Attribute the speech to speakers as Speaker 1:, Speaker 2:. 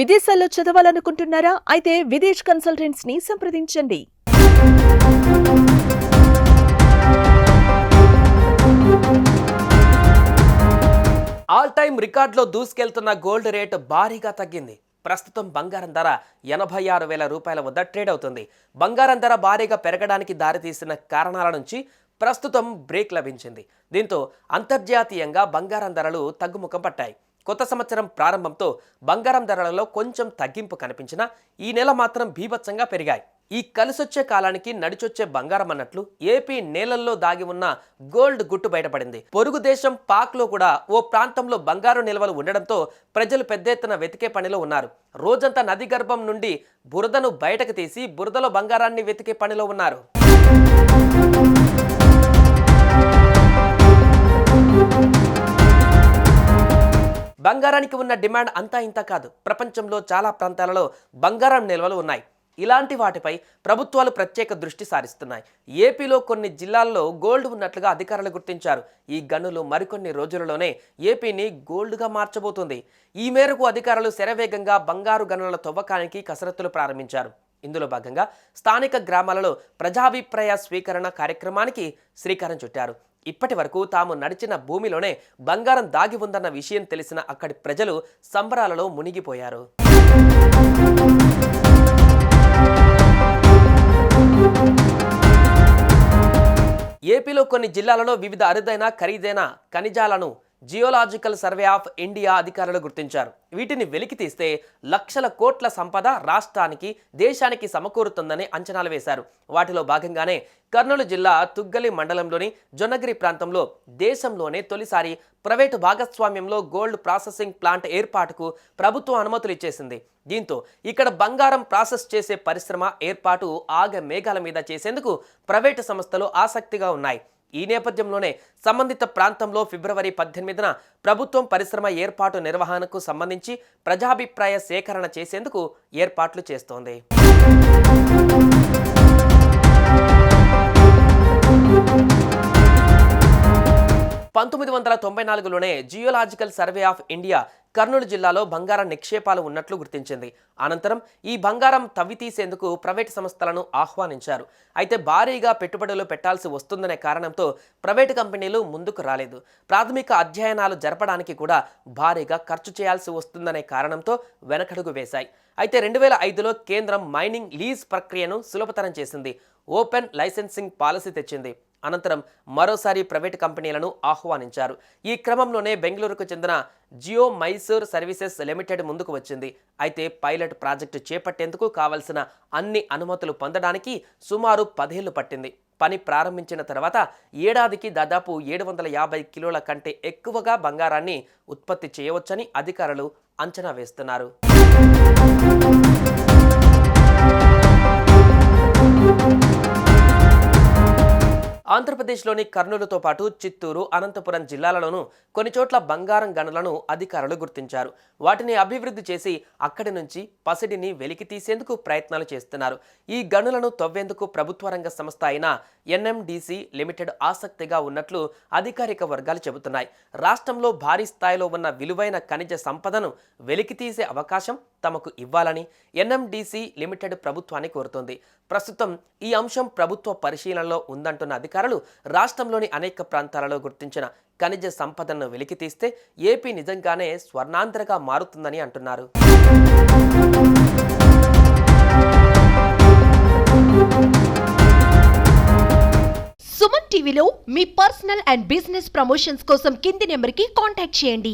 Speaker 1: విదేశాల్లో చదవాలనుకుంటున్నారా? అయితే విదేశ్ కన్సల్టెంట్స్ని సంప్రదించండి.
Speaker 2: ఆల్ టైమ్ రికార్డులో దూసుకెళ్తున్న గోల్డ్ రేటు భారీగా తగ్గింది. ప్రస్తుతం బంగారం ధర ఎనభై ఆరు వేల రూపాయల వద్ద ట్రేడ్ అవుతుంది. బంగారం ధర భారీగా పెరగడానికి దారితీసిన కారణాల నుంచి ప్రస్తుతం బ్రేక్ లభించింది. దీంతో అంతర్జాతీయంగా బంగారం ధరలు తగ్గుముఖం పట్టాయి. కొత్త సంవత్సరం ప్రారంభంతో బంగారం ధరలలో కొంచెం తగ్గింపు కనిపించినా ఈ నెల మాత్రం బీభత్సంగా పెరిగాయి. ఈ కలిసొచ్చే కాలానికి నడిచొచ్చే బంగారం అన్నట్లు ఏపీ నేలల్లో దాగి ఉన్న గోల్డ్ గుట్టు బయటపడింది. పొరుగు దేశం పాక్లో కూడా ఓ ప్రాంతంలో బంగారు నిల్వలు ఉండడంతో ప్రజలు పెద్ద ఎత్తున వెతికే పనిలో ఉన్నారు. రోజంతా నది గర్భం నుండి బురదను బయటకు తీసి బురదలో బంగారాన్ని వెతికే పనిలో ఉన్నారు. బంగారానికి ఉన్న డిమాండ్ అంతా ఇంత కాదు. ప్రపంచంలో చాలా ప్రాంతాలలో బంగారం నిల్వలు ఉన్నాయి. ఇలాంటి వాటిపై ప్రభుత్వాలు ప్రత్యేక దృష్టి సారిస్తున్నాయి. ఏపీలో కొన్ని జిల్లాల్లో గోల్డ్ ఉన్నట్లుగా అధికారులు గుర్తించారు. ఈ గనులు మరికొన్ని రోజులలోనే ఏపీని గోల్డ్గా మార్చబోతుంది. ఈ మేరకు అధికారులు శరవేగంగా బంగారు గనుల తవ్వకానికి కసరత్తులు ప్రారంభించారు. ఇందులో భాగంగా స్థానిక గ్రామాలలో ప్రజాభిప్రాయ స్వీకరణ కార్యక్రమానికి శ్రీకారం చుట్టారు. ఇప్పటి వరకు తాము నడిచిన భూమిలోనే బంగారం దాగి ఉందన్న విషయం తెలిసిన అక్కడి ప్రజలు సంబరాలలో మునిగిపోయారు. ఏపీలో కొన్ని జిల్లాలలో వివిధ అరుదైన ఖరీదైన ఖనిజాలను జియోలాజికల్ సర్వే ఆఫ్ ఇండియా అధికారులు గుర్తించారు. వీటిని వెలికి తీస్తే లక్షల కోట్ల సంపద రాష్ట్రానికి దేశానికి సమకూరుతుందని అంచనాలు వేశారు. వాటిలో భాగంగానే కర్నూలు జిల్లా తుగ్గలి మండలంలోని జొన్నగిరి ప్రాంతంలో దేశంలోనే తొలిసారి ప్రైవేటు భాగస్వామ్యంలో గోల్డ్ ప్రాసెసింగ్ ప్లాంట్ ఏర్పాటుకు ప్రభుత్వం అనుమతులు ఇచ్చేసింది. దీంతో ఇక్కడ బంగారం ప్రాసెస్ చేసే పరిశ్రమ ఏర్పాటు ఆగ మేఘాల మీద చేసేందుకు ప్రైవేటు సంస్థలు ఆసక్తిగా ఉన్నాయి. ఈ నేపథ్యంలోనే సంబంధిత ప్రాంతంలో ఫిబ్రవరి పద్దెనిమిదిన ప్రభుత్వం పరిశ్రమ ఏర్పాటు నిర్వహణకు సంబంధించి ప్రజాభిప్రాయ సేకరణ చేసేందుకు ఏర్పాట్లు చేస్తోంది. పంతొమ్మిది వందల తొంభై నాలుగులోనే geological survey of India Kurnool జిల్లాలో బంగారం నిక్షేపాలు ఉన్నట్లు గుర్తించింది. అనంతరం ఈ బంగారం తవ్వి తీసేందుకు ప్రైవేటు సంస్థలను ఆహ్వానించారు. అయితే భారీగా పెట్టుబడులు పెట్టాల్సి వస్తుందనే కారణంతో ప్రైవేటు కంపెనీలు ముందుకు రాలేదు. ప్రాథమిక అధ్యయనాలు జరపడానికి కూడా భారీగా ఖర్చు చేయాల్సి వస్తుందనే కారణంతో వెనకడుగు వేశాయి. అయితే రెండు వేల ఐదులో కేంద్రం మైనింగ్ లీజ్ ప్రక్రియను సులభతరం చేసింది. ఓపెన్ లైసెన్సింగ్ పాలసీ తెచ్చింది. అనంతరం మరోసారి ప్రైవేట్ కంపెనీలను ఆహ్వానించారు. ఈ క్రమంలోనే బెంగళూరుకు చెందిన జియో మైసూర్ సర్వీసెస్ లిమిటెడ్ ముందుకు వచ్చింది. అయితే పైలట్ ప్రాజెక్టు చేపట్టేందుకు కావలసిన అన్ని అనుమతులు పొందడానికి సుమారు పదేళ్ళు పట్టింది. పని ప్రారంభించిన తర్వాత ఏడాదికి దాదాపు ఏడు వందల యాభై కిలోల కంటే ఎక్కువగా బంగారాన్ని ఉత్పత్తి చేయవచ్చని అధికారులు అంచనా వేస్తున్నారు. ఆంధ్రప్రదేశ్లోని కర్నూలుతో పాటు చిత్తూరు అనంతపురం జిల్లాలలోనూ కొన్ని చోట్ల బంగారం గనులను అధికారులు గుర్తించారు. వాటిని అభివృద్ధి చేసి అక్కడి నుంచి పసిడిని వెలికి తీసేందుకు ప్రయత్నాలు చేస్తున్నారు. ఈ గనులను తవ్వేందుకు ప్రభుత్వ రంగ సంస్థ అయిన ఎన్ఎండిసి లిమిటెడ్ ఆసక్తిగా ఉన్నట్లు అధికారిక వర్గాలు చెబుతున్నాయి. రాష్ట్రంలో భారీ స్థాయిలో ఉన్న విలువైన ఖనిజ సంపదను వెలికి తీసే అవకాశం తమకు ఇవ్వాలని ఎన్ఎండిసి లిమిటెడ్ ప్రభుత్వాన్ని కోరుతోంది. ప్రస్తుతం ఈ అంశం ప్రభుత్వ పరిశీలనలో ఉందంటున్న అధికారులు రాష్ట్రంలోని అనేక ప్రాంతాలలో గుర్తించిన ఖనిజ సంపదను వెలికితీస్తే ఏపీ నిజంగానే స్వర్ణాంధ్రగా మారుతుందని అంటున్నారు.
Speaker 3: సుమన్ టీవీలో మీ పర్సనల్ అండ్ బిజినెస్ ప్రమోషన్స్ కోసం కింది నెంబర్కి కాంటాక్ట్ చేయండి.